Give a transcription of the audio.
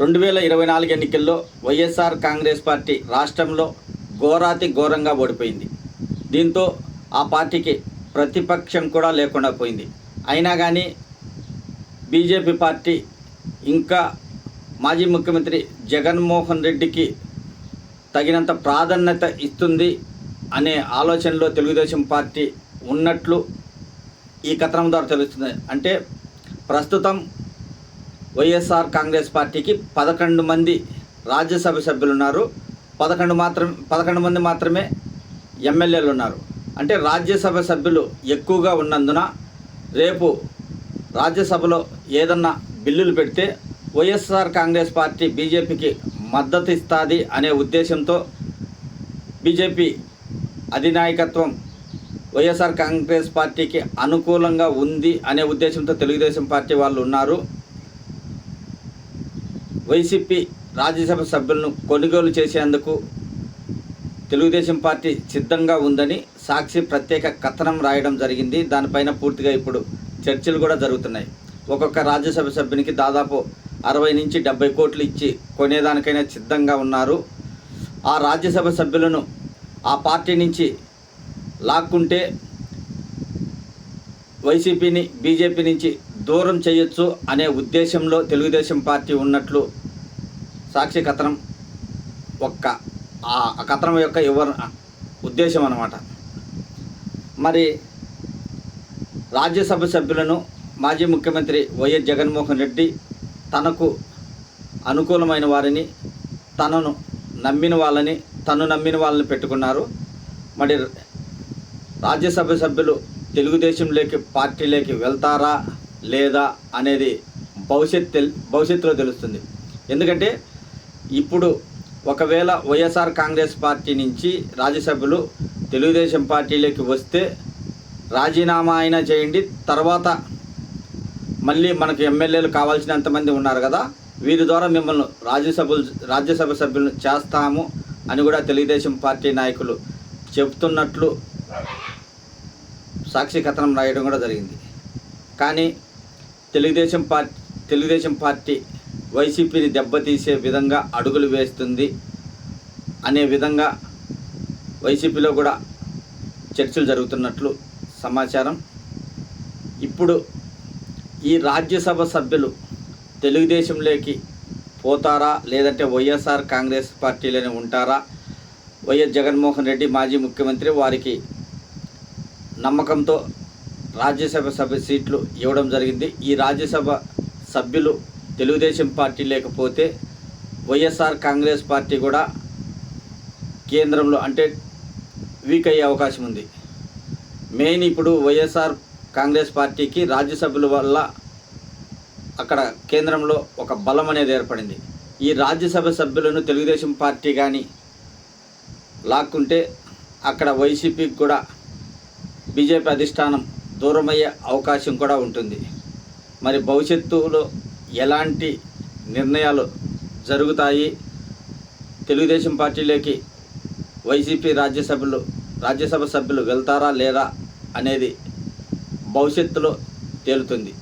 రెండు వేల ఇరవై నాలుగు ఎన్నికల్లో వైఎస్ఆర్ కాంగ్రెస్ పార్టీ రాష్ట్రంలో ఘోరాతి ఘోరంగా ఓడిపోయింది. దీంతో ఆ పార్టీకి ప్రతిపక్షం కూడా లేకుండా పోయింది. అయినా కానీ బీజేపీ పార్టీ ఇంకా మాజీ ముఖ్యమంత్రి జగన్మోహన్ రెడ్డికి తగినంత ప్రాధాన్యత ఇస్తుంది అనే ఆలోచనలో తెలుగుదేశం పార్టీ ఉన్నట్లు ఈ కథనం ద్వారా తెలుస్తుంది. అంటే ప్రస్తుతం వైఎస్ఆర్ కాంగ్రెస్ పార్టీకి పదకొండు మంది రాజ్యసభ సభ్యులు ఉన్నారు పదకొండు మాత్రం పదకొండు మంది మాత్రమే ఎమ్మెల్యేలు ఉన్నారు. అంటే రాజ్యసభ సభ్యులు ఎక్కువగా ఉన్నందున రేపు రాజ్యసభలో ఏదన్నా బిల్లులు పెడితే వైఎస్ఆర్ కాంగ్రెస్ పార్టీ బీజేపీకి మద్దతు ఇస్తుంది అనే ఉద్దేశంతో బీజేపీ అధినాయకత్వం వైఎస్ఆర్ కాంగ్రెస్ పార్టీకి అనుకూలంగా ఉంది అనే ఉద్దేశంతో తెలుగుదేశం పార్టీ వాళ్ళు ఉన్నారు. వైసీపీ రాజ్యసభ సభ్యులను కొనుగోలు చేసేందుకు తెలుగుదేశం పార్టీ సిద్ధంగా ఉందని సాక్షి ప్రత్యేక కథనం రాయడం జరిగింది. దానిపైన పూర్తిగా ఇప్పుడు చర్చలు కూడా జరుగుతున్నాయి. ఒక్కొక్క రాజ్యసభ సభ్యునికి దాదాపు అరవై నుంచి డెబ్బై కోట్లు ఇచ్చి కొనేదానికైనా సిద్ధంగా ఉన్నారు. ఆ రాజ్యసభ సభ్యులను ఆ పార్టీ నుంచి లాక్కుంటే వైసీపీని బీజేపీ నుంచి దూరం చేయొచ్చు అనే ఉద్దేశంలో తెలుగుదేశం పార్టీ ఉన్నట్లు సాక్షి కథనం ఒక్క ఆ కథనం యొక్క వివర ఉద్దేశం అన్నమాట. మరి రాజ్యసభ సభ్యులను మాజీ ముఖ్యమంత్రి వైఎస్ జగన్మోహన్ రెడ్డి తనకు అనుకూలమైన వారిని తనను నమ్మిన వాళ్ళని తను నమ్మిన వాళ్ళని పెట్టుకున్నారు. మరి రాజ్యసభ సభ్యులు తెలుగుదేశంలోకి పార్టీలోకి వెళ్తారా లేదా అనేది భవిష్యత్ తెల్ భవిష్యత్తులో తెలుస్తుంది. ఎందుకంటే ఇప్పుడు ఒకవేళ వైఎస్ఆర్ కాంగ్రెస్ పార్టీ నుంచి రాజ్యసభ్యులు తెలుగుదేశం పార్టీలోకి వస్తే రాజీనామా అయినా చేయండి తర్వాత మళ్ళీ మనకు ఎమ్మెల్యేలు కావాల్సినంతమంది ఉన్నారు కదా వీరి ద్వారా మిమ్మల్ని రాజ్యసభలు రాజ్యసభ సభ్యులను చేస్తాము అని కూడా తెలుగుదేశం పార్టీ నాయకులు చెప్తున్నట్లు సాక్షి కథనం రాయడం కూడా జరిగింది. కానీ తెలుగుదేశం పార్టీ తెలుగుదేశం పార్టీ వైసీపీని దెబ్బతీసే విధంగా అడుగులు వేస్తుంది అనే విధంగా వైసీపీలో కూడా చర్చలు జరుగుతున్నట్లు సమాచారం. ఇప్పుడు ఈ రాజ్యసభ సభ్యులు తెలుగుదేశంలోకి పోతారా? లేదంటే వైఎస్ఆర్ కాంగ్రెస్ పార్టీలోనే ఉంటారా? వైఎస్ జగన్మోహన్ రెడ్డి మాజీ ముఖ్యమంత్రి వారికి నమ్మకంతో రాజ్యసభ సభ్య సీట్లు ఇవ్వడం జరిగింది. ఈ రాజ్యసభ సభ్యులు తెలుగుదేశం పార్టీ లేకపోతే వైఎస్ఆర్ కాంగ్రెస్ పార్టీ కూడా కేంద్రంలో అంటే వీక్ అయ్యే అవకాశం ఉంది. మెయిన్ ఇప్పుడు వైఎస్ఆర్ కాంగ్రెస్ పార్టీకి రాజ్యసభ్యుల వల్ల అక్కడ కేంద్రంలో ఒక బలం అనేది ఏర్పడింది. ఈ రాజ్యసభ సభ్యులను తెలుగుదేశం పార్టీ కానీ లాక్కుంటే అక్కడ వైసీపీకి కూడా బీజేపీ అధిష్టానం దూరమయ్యే అవకాశం కూడా ఉంటుంది. మరి భవిష్యత్తులో ఎలాంటి నిర్ణయాలు జరుగుతాయి? తెలుగుదేశం పార్టీలోకి వైసీపీ రాజ్యసభలు రాజ్యసభ సభ్యులు వెళ్తారా లేరా అనేది భవిష్యత్తులో తేలుతుంది.